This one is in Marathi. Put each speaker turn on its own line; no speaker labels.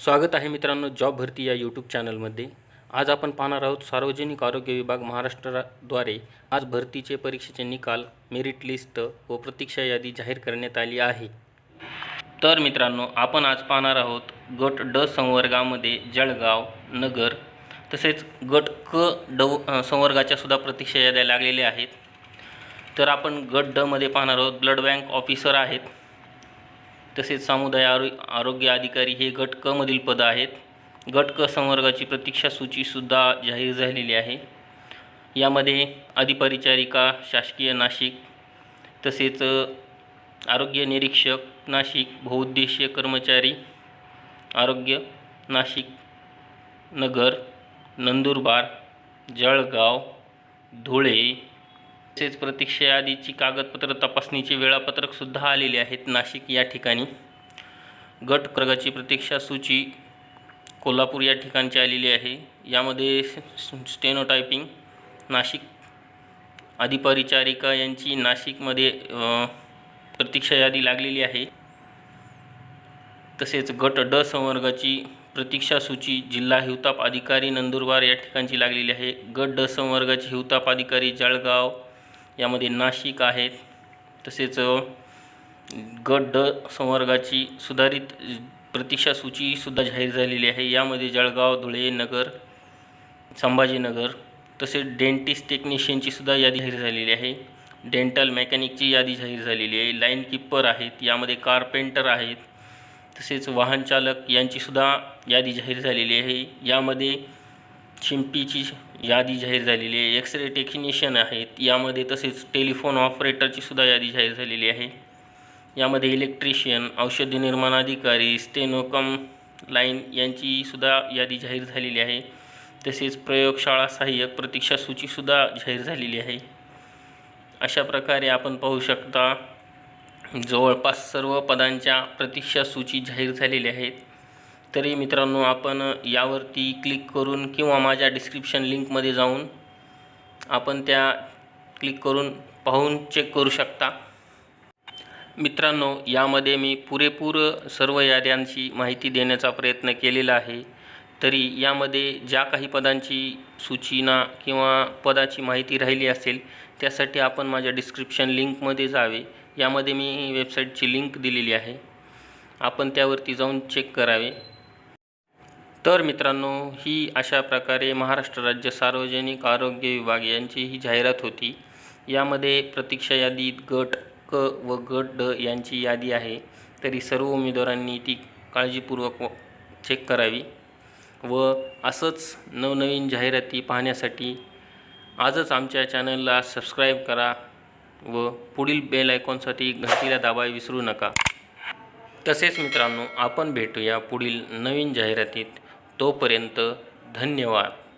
स्वागत आहे मित्रांनो जॉब भरती या यूट्यूब चॅनलमध्ये आज आपण पाहणार आहोत सार्वजनिक आरोग्य विभाग महाराष्ट्राद्वारे आज भरतीचे परीक्षेचे निकाल मेरिट लिस्ट व प्रतीक्षा यादी जाहीर करण्यात आली आहे. तर मित्रांनो आपण आज पाहणार आहोत गट ड संवर्गामध्ये जळगाव नगर तसेच गट क ड संवर्गाच्या सुद्धा प्रतीक्षा याद्या लागलेल्या आहेत. तर आपण गट डमध्ये पाहणार आहोत ब्लड बँक ऑफिसर आहेत. तसेच समुदाय आरो आरोग्य अधिकारी हे गट क मधील पदं आहेत. गट क संवर्गाची प्रतीक्षा सूचीसुद्धा जाहीर झालेली आहे. यामध्ये अधिपरिचारिका शासकीय नाशिक तसेच आरोग्य निरीक्षक नाशिक बहुउद्देशीय कर्मचारी आरोग्य नाशिक नगर नंदुरबार जळगाव धुळे तसेच प्रतीक्षा यादीची कागदपत्र तपासणीचे वेळापत्रकसुद्धा आलेले आहेत नाशिक या ठिकाणी. गट प्रगाची प्रतीक्षा सूची कोल्हापूर या ठिकाणची आलेली आहे. यामध्ये स्टेनोटायपिंग नाशिक आदी अधिपरिचारिका यांची नाशिकमध्ये प्रतीक्षा यादी लागलेली आहे. तसेच गट ड संवर्गाची प्रतीक्षा सूची जिल्हा हिवताप अधिकारी नंदुरबार या ठिकाणची लागलेली आहे. गट ड संवर्गाची हिवताप अधिकारी जळगाव यामध्ये नाशिक आहेत. तसेच अ, गट ड संवर्गाची सुधारित प्रतीक्षा सूचीसुद्धा जाहीर झालेली आहे. यामध्ये जळगाव धुळे नगर संभाजीनगर तसेच डेंटिस्ट टेक्निशियनची सुद्धा यादी जाहीर झालेली आहे. डेंटल मेकॅनिकची यादी जाहीर झालेली आहे. लाईन किप्पर आहेत. यामध्ये कारपेंटर आहेत. तसेच वाहनचालक यांचीसुद्धा यादी जाहीर झालेली आहे. यामध्ये शिंपीची यादी जाहीर झालेली आहे. एक्स रे टेक्निशियन आहेत. यामध्ये तसेच टेलिफोन ऑपरेटरची सुद्धा यादी जाहीर झालेली आहे. यामध्ये इलेक्ट्रिशियन औषधी निर्माण अधिकारी स्टेनोकम लाईन यांची सुद्धा यादी जाहीर झालेली आहे. तसेच प्रयोगशाळा सहाय्यक प्रतीक्षा सूचीसुद्धा जाहीर झालेली आहे. अशा प्रकारे आपण पाहू शकता जवळपास सर्व पदांच्या प्रतीक्षा सूची जाहीर झालेल्या आहेत. तरी मित्रांनो आपण यावरती क्लिक करून किंवा माझ्या डिस्क्रिप्शन लिंकमध्ये जाऊन आपण त्या क्लिक करून पाहून चेक करू शकता. मित्रांनो यामध्ये मी पुरेपूर सर्व याद्यांची माहिती देण्याचा प्रयत्न केलेला आहे. तरी यामध्ये ज्या काही पदांची सूचना किंवा पदाची माहिती राहिली असेल त्यासाठी आपण माझ्या डिस्क्रिप्शन लिंकमध्ये जावे. यामध्ये मी वेबसाईटची लिंक दिलेली आहे. आपण त्यावरती जाऊन चेक करावे. तर मित्रांनो ही अशा प्रकारे महाराष्ट्र राज्य सार्वजनिक आरोग्य विभाग यांची ही जाहिरात होती. यामध्ये प्रतीक्षा यादीत गट क व गट ड यांची यादी आहे. तरी सर्व उमेदवारांनी ती काळजीपूर्वक चेक करावी. व असंच नवनवीन जाहिराती पाहण्यासाठी आजच आमच्या चॅनलला सबस्क्राईब करा व पुढील बेल आयकॉनसाठी घंटीला दाबाय विसरू नका. तसेच मित्रांनो आपण भेटूया पुढील नवीन जाहिरातीत. तोपर्यंत धन्यवाद.